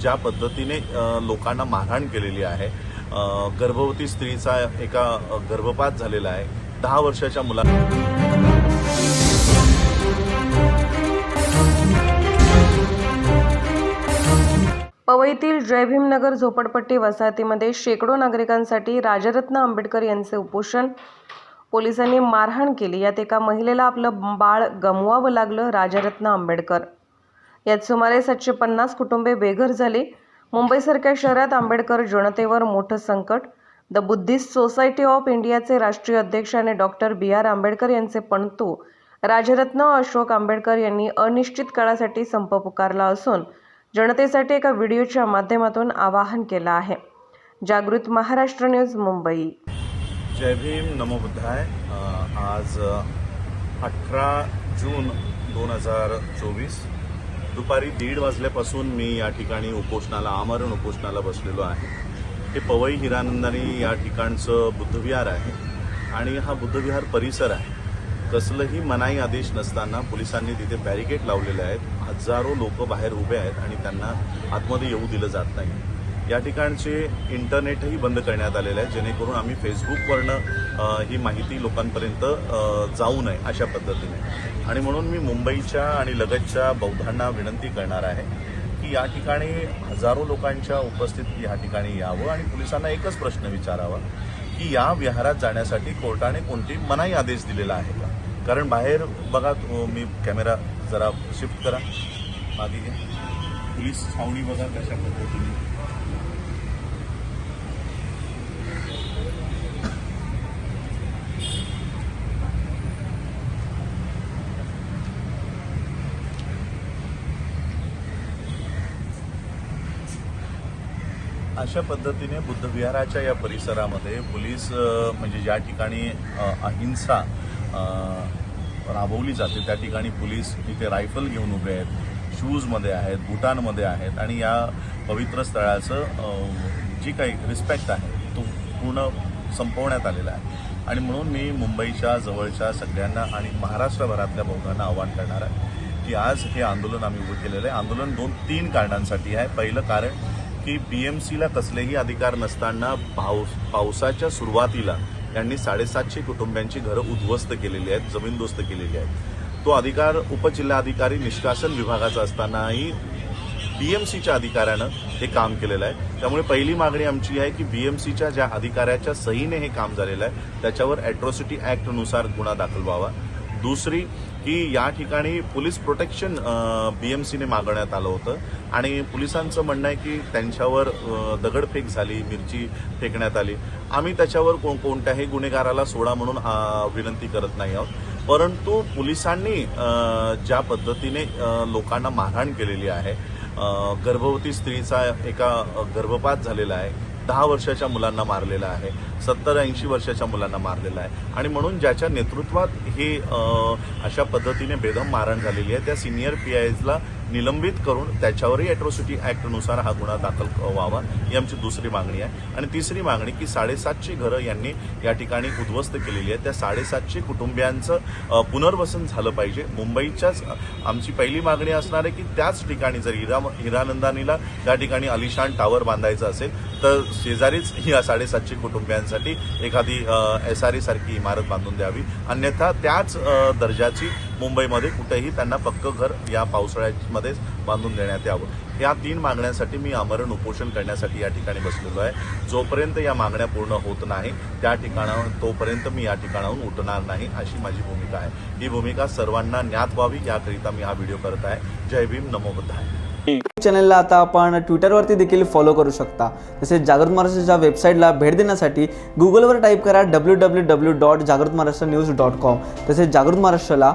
ज्या पद्धतीने लोकांना मारहाण केलेली आहे. गर्भवती स्त्रीचा एका गर्भपात झालेला आहे. दहा वर्षाच्या मुला पवईतील जयभीमनगर झोपडपट्टी वसाहतीमध्ये शेकडो नागरिकांसाठी राजरत्न आंबेडकर यांचे उपोषण पोलिसांनी मारहाण केली. यात एका महिलेला आपलं बाळ गमवावं लागलं राजरत्न आंबेडकर. यात सुमारे सातशे पन्नास कुटुंबे बेघर झाली. मुंबईसारख्या शहरात आंबेडकर जनतेवर मोठं संकट. द बुद्धिस्ट सोसायटी ऑफ इंडियाचे राष्ट्रीय अध्यक्ष आणि डॉक्टर बी आर आंबेडकर यांचे पणतू. राजरत्न अशोक आंबेडकर यांनी अनिश्चित काळासाठी संप पुकारला असून जनतेसाठी एका व्हिडिओच्या माध्यमातून आवाहन केलं आहे. जागृत महाराष्ट्र न्यूज मुंबई. जय भीम नमो बुद्धाय. आज अठरा जून दोन हजार चोवीस दुपारी दीड वाजल्यापासून मी या ठिकाणी उपोषणाला आमरण उपोषणाला बसलेलो आहे. हे पवई हिरानंदानी या ठिकाणचं बुद्धविहार आहे आणि हा बुद्धविहार परिसर आहे. कसलंही मनाई आदेश नसताना पोलिसांनी तिथे बॅरिकेड लावलेले आहेत. हजारो लोक बाहेर उभे आहेत आणि त्यांना आतमध्ये येऊ दिलं जात नाही. या ठिकाणचे इंटरनेटही बंद करण्यात आलेलं आहे. जेणेकरून आम्ही फेसबुकवरनं ही माहिती लोकांपर्यंत जाऊ नये अशा पद्धतीने. आणि म्हणून मी मुंबईच्या आणि लगतच्या बौद्धांना विनंती करणार आहे की या ठिकाणी हजारो लोकांच्या उपस्थिती या ठिकाणी यावं आणि पोलिसांना एकच प्रश्न विचारावा की या विहारात जाण्यासाठी कोर्टाने कोणती मनाई आदेश दिलेला आहे का? कारण बाहेर बघा तो मी कॅमेरा जरा शिफ्ट करा. मागे पोलीस छावणी बघा कशा पद्धतीने. अशा पद्धतीने बुद्धविहाराच्या या परिसरामध्ये पोलीस म्हणजे ज्या ठिकाणी अहिंसा राबवली जाते त्या ठिकाणी पोलीस इथे रायफल घेऊन उभे आहेत. शूजमध्ये आहेत बुटांमध्ये आहेत आणि या पवित्र स्थळाचं जी काही रिस्पेक्ट आहे तो पूर्ण संपवण्यात आलेला आहे. आणि म्हणून मी मुंबईच्या जवळच्या सगळ्यांना आणि महाराष्ट्रभरातल्या बहुतांना आव्हान करणार आहे की आज हे आंदोलन आम्ही उभं केलेलं आहे. आंदोलन दोन तीन कारणांसाठी आहे. पहिलं कारण की बी एम सीला कसलेही अधिकार नसताना पाऊस पावसाच्या सुरुवातीला त्यांनी साडेसातशे कुटुंबियांची घरं उद्ध्वस्त केलेली आहेत जमीनदोस्त केलेली आहेत. तो अधिकार उपजिल्हाधिकारी निष्कासन विभागाचा असतानाही बीएमसीच्या अधिकाऱ्यानं हे काम केलेलं आहे. त्यामुळे पहिली मागणी आमची आहे की बीएमसीच्या ज्या अधिकाऱ्याच्या सहीने हे काम झालेलं आहे त्याच्यावर अॅट्रॉसिटी ॲक्टनुसार गुन्हा दाखल व्हावा. दुसरी की या ठिकाणी पोलीस प्रोटेक्शन बीएमसीने मागवण्यात आलं होतं आणि पोलिसांचं म्हणणं आहे की त्यांच्यावर दगडफेक झाली मिरची फेकण्यात आली. आम्ही त्याच्यावर को कोणत्याही गुन्हेगाराला सोडा म्हणून विनंती करत नाही आहोत. परंतु पोलिसांनी ज्या पद्धतीने लोकांना मारहाण केलेली आहे गर्भवती स्त्रीचा एका गर्भपात झालेला आहे दहा वर्षाच्या मुलांना मारलेला आहे सत्तर ऐंशी वर्षाच्या मुलांना मारलेला आहे. आणि म्हणून ज्याच्या नेतृत्वात ही अशा पद्धतीने बेदम मारहाण झालेली आहे त्या सिनियर पी आयजला निलंबित करून त्याच्यावरही अॅट्रॉसिटी ॲक्टनुसार हा गुन्हा दाखल व्हावा ही आमची दुसरी मागणी आहे. आणि तिसरी मागणी की साडेसातशे घरं यांनी या ठिकाणी उद्ध्वस्त केलेली आहे त्या साडेसातशे कुटुंबियांचं पुनर्वसन झालं पाहिजे. मुंबईच्याच आमची पहिली मागणी असणार आहे की त्याच ठिकाणी जर हिरा हिरानंदानीला त्या ठिकाणी अलिशान टावर बांधायचं असेल तर शेजारीच या साडेसातशे कुटुंबियांसाठी एखादी एस आर सारखी इमारत बांधून द्यावी. अन्यथा त्याच दर्जाची मुंबईमध्ये कुठेही त्यांना पक्क घर या पावसाळ्यामध्ये पावसाळ्यामध्येच बांधून देण्यात यावं. या तीन मागण्यांसाठी मी आमरण उपोषण करण्यासाठी या ठिकाणी बसलेलो आहे. जोपर्यंत या मागण्या पूर्ण होत नाही त्या ठिकाणावर तोपर्यंत मी या ठिकाणाहून उठणार नाही अशी माझी भूमिका आहे. ही भूमिका सर्वांना ज्ञात व्हावी याकरिता मी हा व्हिडिओ करत आहे. जय भीम नमो बुद्धाय. चॅनलला आता आपण ट्विटरवरती देखील फॉलो करू शकता. तसेच जागृत महाराष्ट्राच्या वेबसाईटला भेट देण्यासाठी गुगलवर टाईप करा डब्ल्यू डब्ल्यू डब्ल्यू डॉट जागृत महाराष्ट्र न्यूज डॉट कॉम तसेच जागृत महाराष्ट्राला